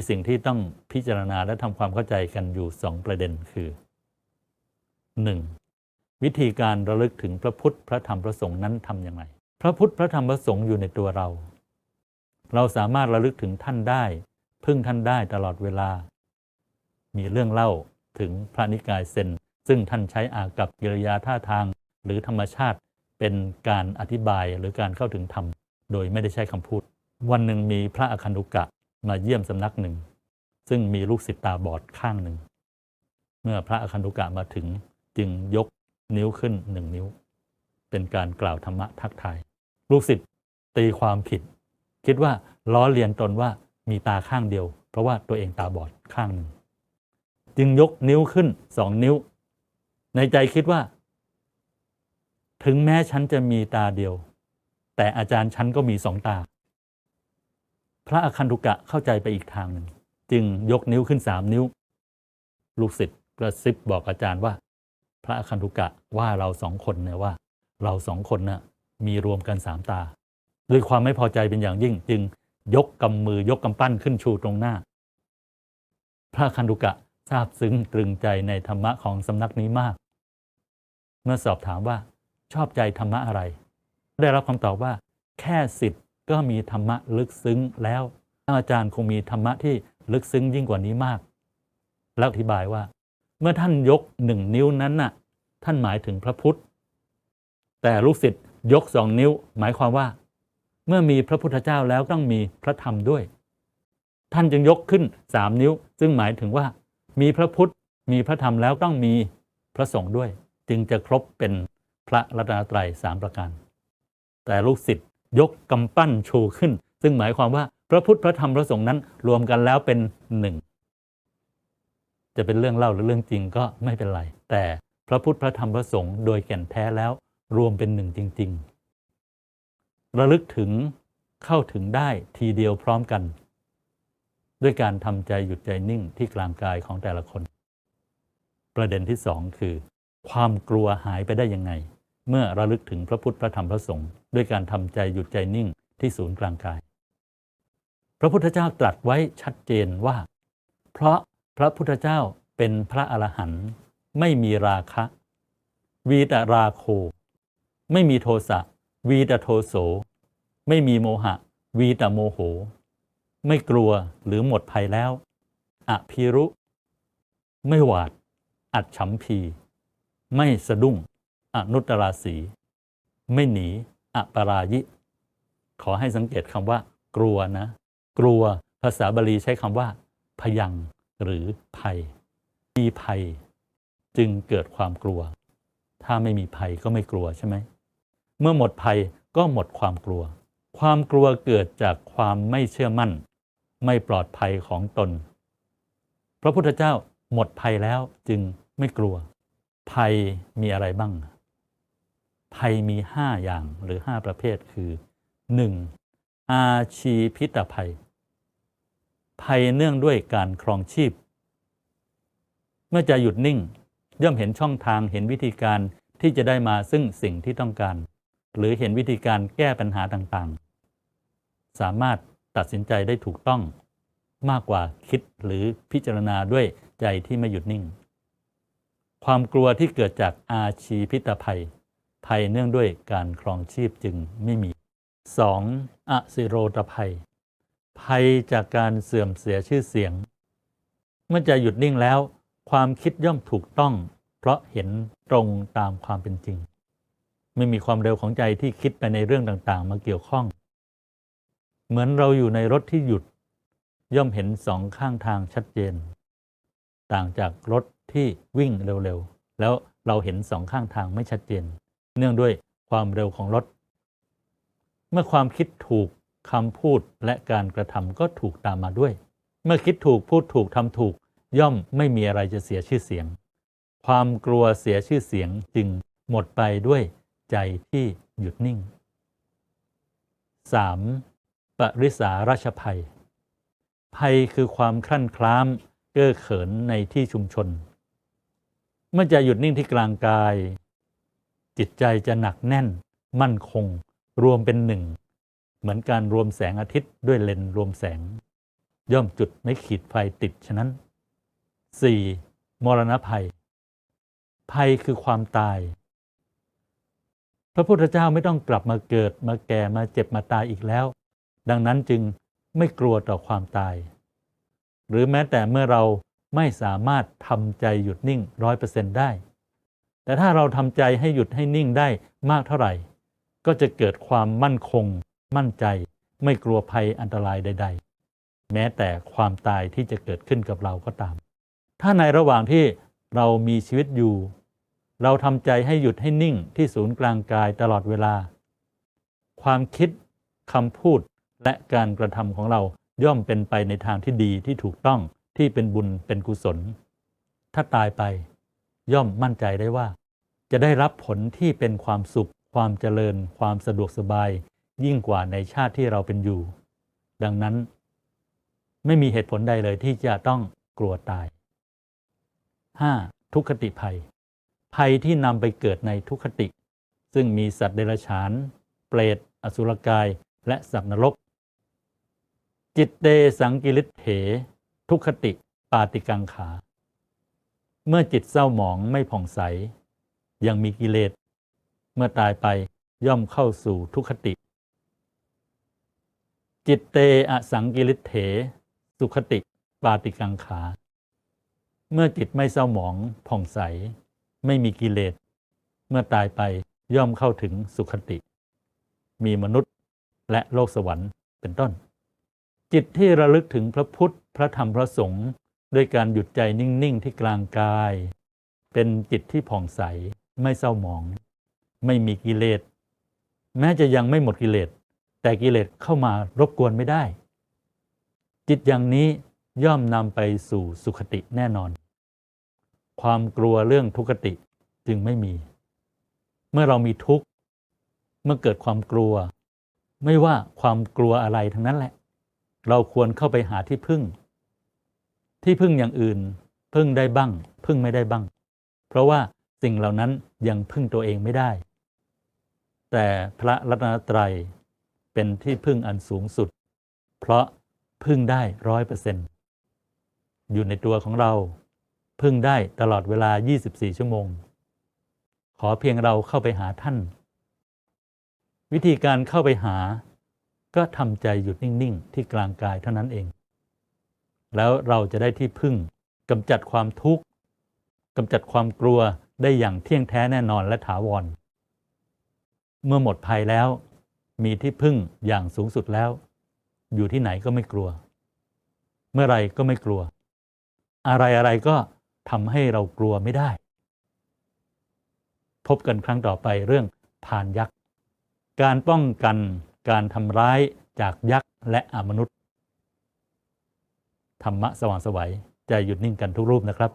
มีสิ่งที่ต้องพิจารณาและทำความเข้าใจกันอยู่สองประเด็นคือ 1. วิธีการระลึกถึงพระพุทธพระธรรมพระสงฆ์นั้นทำอย่างไร พระพุทธพระธรรมพระสงฆ์อยู่ในตัวเรา เราสามารถระลึกถึงท่านได้ พึ่งท่านได้ตลอดเวลา มีเรื่องเล่าถึงพระนิกายเซนซึ่งท่านใช้อากับกิริยาท่าทาง หรือธรรมชาติเป็นการอธิบายหรือการเข้าถึงธรรม โดยไม่ได้ใช้คำพูด วันหนึ่งมีพระอคันตุกะ มาเยี่ยมสำนักหนึ่ง ซึ่งมีลูกศิษย์ตาบอดข้างหนึ่ง เมื่อพระอคันตุกะมาถึงจึงยกนิ้วขึ้นหนึ่งนิ้ว เป็นการกล่าวธรรมะทักทาย ลูกศิษย์ตีความผิด คิดว่าล้อเลียนตนว่ามีตาข้างเดียว เพราะว่าตัวเองตาบอดข้างหนึ่ง จึงยกนิ้วขึ้นสองนิ้ว ในใจคิดว่า ถึงแม้ฉันจะมีตาเดียว แต่อาจารย์ฉันก็มีสองตา พระอคันตุกะเข้าใจไปอีกทางหนึ่ง จึงยกนิ้วขึ้นสามนิ้ว ลูกศิษย์กระซิบบอกอาจารย์ว่า พระอคันตุกะว่าเราสองคนเนี่ยว่า เราสองคนน่ะมีรวมกันสามตาด้วยความไม่พอใจเป็นอย่างยิ่ง จึงยกกำมือยกกำปั้นขึ้นชูตรงหน้า พระอคันตุกะทราบซึ้งตรึงใจในธรรมะของสำนักนี้มาก เมื่อสอบถามว่าชอบใจธรรมะอะไร ได้รับคำตอบว่า แค่สิทธิ์ ก็มีธรรมะลึกซึ้งแล้วอาจารย์คงมีธรรมะที่ลึกซึ้งยิ่งกว่านี้มาก แล้วอธิบายว่า เมื่อท่านยกหนึ่งนิ้วนั้นน่ะ ท่านหมายถึงพระพุทธ แต่ลูกศิษย์ยกสองนิ้ว หมายความว่า เมื่อมีพระพุทธเจ้าแล้วต้องมีพระธรรมด้วย ท่านจึงยกขึ้นสามนิ้ว ซึ่งหมายถึงว่า มีพระพุทธ มีพระธรรมแล้วต้องมีพระสงฆ์ด้วย จึงจะครบเป็นพระรัตนตรัยสามประการ แต่ลูกศิษย์ ยกกำปั้นชูขึ้น ซึ่งหมายความว่าพระพุทธพระธรรมพระสงฆ์นั้นรวมกันแล้วเป็นหนึ่งจะเป็นเรื่องเล่าหรือเรื่องจริงก็ไม่เป็นไร แต่พระพุทธพระธรรมพระสงฆ์โดยแก่นแท้แล้วรวมเป็นหนึ่งจริง ๆ ระลึกถึงเข้าถึงได้ทีเดียวพร้อมกัน ด้วยการทำใจหยุดใจนิ่งที่กลางกายของแต่ละคน ประเด็นที่สองคือ ความกลัวหายไปได้ยังไง เมื่อระลึกถึงพระพุทธพระธรรมพระสงฆ์ด้วยการทำใจหยุดใจนิ่งที่ศูนย์กลางกาย พระพุทธเจ้าตรัสไว้ชัดเจนว่า เพราะพระพุทธเจ้าเป็นพระอรหันต์ไม่มีราคะ วีตราโค ไม่มีโทสะวีตโทโส ไม่มีโมหะ วีตโมโห ไม่กลัวหรือหมดภัยแล้วอภิรุ ไม่หวาด อัดฉัมพี ไม่สะดุ้ง อนุตตราสี ไม่หนีอปรายิ ขอให้สังเกตคำว่า กลัวนะ กลัวภาษาบาลีใช้คำว่า พยัง หรือภัย มีภัย จึงเกิดความกลัว ถ้าไม่มีภัยก็ไม่กลัวใช่ไหม เมื่อหมดภัยก็หมดความกลัว ความกลัวเกิดจากความไม่เชื่อมั่น ไม่ปลอดภัยของตน พระพุทธเจ้าหมดภัยแล้วจึงไม่กลัว ภัยมีอะไรบ้าง ภัยมีห้าอย่างหรือห้าประเภทคือ 1. อาชีพิตภัย ภัยเนื่องด้วยการครองชีพ เมื่อใจหยุดนิ่ง ย่อมเห็นช่องทางเห็นวิธีการที่จะได้มาซึ่งสิ่งที่ต้องการ หรือเห็นวิธีการแก้ปัญหาต่างๆ สามารถตัดสินใจได้ถูกต้องมากกว่าคิดหรือพิจารณาด้วยใจที่ไม่หยุดนิ่ง ความกลัวที่เกิดจากอาชีพิตภัย ภัยเนื่องด้วยการครองชีพจึงไม่มี 2. อสิโรตภัย ภัยจากการเสื่อมเสียชื่อเสียง เมื่อใจหยุดนิ่งแล้ว ความคิดย่อมถูกต้อง เพราะเห็นตรงตามความเป็นจริง ไม่มีความเร็วของใจที่คิดไปในเรื่องต่างๆ มาเกี่ยวข้อง เหมือนเราอยู่ในรถที่หยุด ย่อมเห็นสองข้างทางชัดเจน ต่างจากรถที่วิ่งเร็วๆ แล้วเราเห็นสองข้างทางไม่ชัดเจน เนื่องด้วยความเร็วของรถ เมื่อความคิดถูกคำพูดและการกระทำก็ถูกตามมาด้วย เมื่อคิดถูกพูดถูกทำถูก ย่อมไม่มีอะไรจะเสียชื่อเสียง ความกลัวเสียชื่อเสียงจึงหมดไปด้วยใจที่หยุดนิ่ง 3. ปริสาราชภัย ภัยคือความคลั่นคล้ามเก้อเขินในที่ชุมชน เมื่อใจหยุดนิ่งที่กลางกาย จิตใจจะหนักแน่น มั่นคง รวมเป็นหนึ่ง เหมือนการรวมแสงอาทิตย์ด้วยเลนส์รวมแสง ย่อมจุดไม่ขีดไฟติดฉะนั้น 4. มรณภัย ภัยคือความตาย พระพุทธเจ้าไม่ต้องกลับมาเกิดมาแก่มาเจ็บมาตายอีกแล้ว ดังนั้นจึงไม่กลัวต่อความตาย หรือแม้แต่เมื่อเราไม่สามารถทำใจหยุดนิ่งร้อยเปอร์เซ็นต์ได้ แต่ถ้าเราทำใจให้หยุดให้นิ่งได้มากเท่าไหร่ ก็จะเกิดความมั่นคง มั่นใจ ไม่กลัวภัยอันตรายใด ๆ แม้แต่ความตายที่จะเกิดขึ้นกับเราก็ตาม ถ้าในระหว่างที่เรามีชีวิตอยู่ เราทำใจให้หยุดให้นิ่งที่ศูนย์กลางกายตลอดเวลา ความคิดคำพูดและการกระทำของเราย่อมเป็นไปในทางที่ดีที่ถูกต้องที่เป็นบุญเป็นกุศล ถ้าตายไป ย่อมมั่นใจได้ว่า จะได้รับผลที่เป็นความสุข ความเจริญ ความสะดวกสบาย ยิ่งกว่าในชาติที่เราเป็นอยู่ ดังนั้น ไม่มีเหตุผลใดเลยที่จะต้องกลัวตาย 5. ทุกขติภัย ภัยที่นำไปเกิดในทุกขติ ซึ่งมีสัตว์เดรัจฉาน เปรต อสุรกาย และสัตว์นรก จิตเตสังกิริเถ ทุกขติ ปาติกังขา เมื่อจิตเศร้าหมองไม่ผ่องใส ยังมีกิเลส เมื่อตายไปย่อมเข้าสู่ทุกขติ จิตเตอสังกิริเถ สุขติ ปาติกังขา เมื่อจิตไม่เศร้าหมองผ่องใส ไม่มีกิเลส เมื่อตายไปย่อมเข้าถึงสุขติ มีมนุษย์และโลกสวรรค์เป็นต้น จิตที่ระลึกถึงพระพุทธ พระธรรมพระสงฆ์ ด้วยการหยุดใจนิ่ง ๆ ที่กลางกาย เป็นจิตที่ผ่องใสไม่เศร้าหมอง ไม่มีกิเลส แม้จะยังไม่หมดกิเลส แต่กิเลสเข้ามารบกวนไม่ได้ จิตอย่างนี้ย่อมนำไปสู่สุขติแน่นอน ความกลัวเรื่องทุกขติจึงไม่มี เมื่อเรามีทุกข์ เมื่อเกิดความกลัว ไม่ว่าความกลัวอะไรทั้งนั้นแหละ เราควรเข้าไปหาที่พึ่ง ที่พึ่งอย่างอื่น พึ่งได้บ้าง พึ่งไม่ได้บ้าง เพราะว่าสิ่งเหล่านั้นยังพึ่งตัวเองไม่ได้ แต่พระรัตนตรัยเป็นที่พึ่งอันสูงสุด เพราะพึ่งได้ร้อยเปอร์เซ็นต์อยู่ในตัวของเรา พึ่งได้ตลอดเวลา 24 ชั่วโมง ขอเพียงเราเข้าไปหาท่าน วิธีการเข้าไปหา ก็ทำใจหยุดนิ่ง ๆ ที่กลางกายเท่านั้นเอง แล้วเราจะได้ที่พึ่งกำจัดความทุกข์กำจัดความกลัวได้อย่างเที่ยงแท้แน่นอนและถาวร เมื่อหมดภัยแล้ว มีที่พึ่งอย่างสูงสุดแล้ว อยู่ที่ไหนก็ไม่กลัว เมื่อไรก็ไม่กลัว อะไรอะไรก็ทำให้เรากลัวไม่ได้ พบกันครั้งต่อไปเรื่องพานยักษ์ การป้องกันการทำร้ายจากยักษ์และอมนุษย์ ธรรมะสว่างสวัยใจหยุดนิ่งกันทุกรูปนะครับ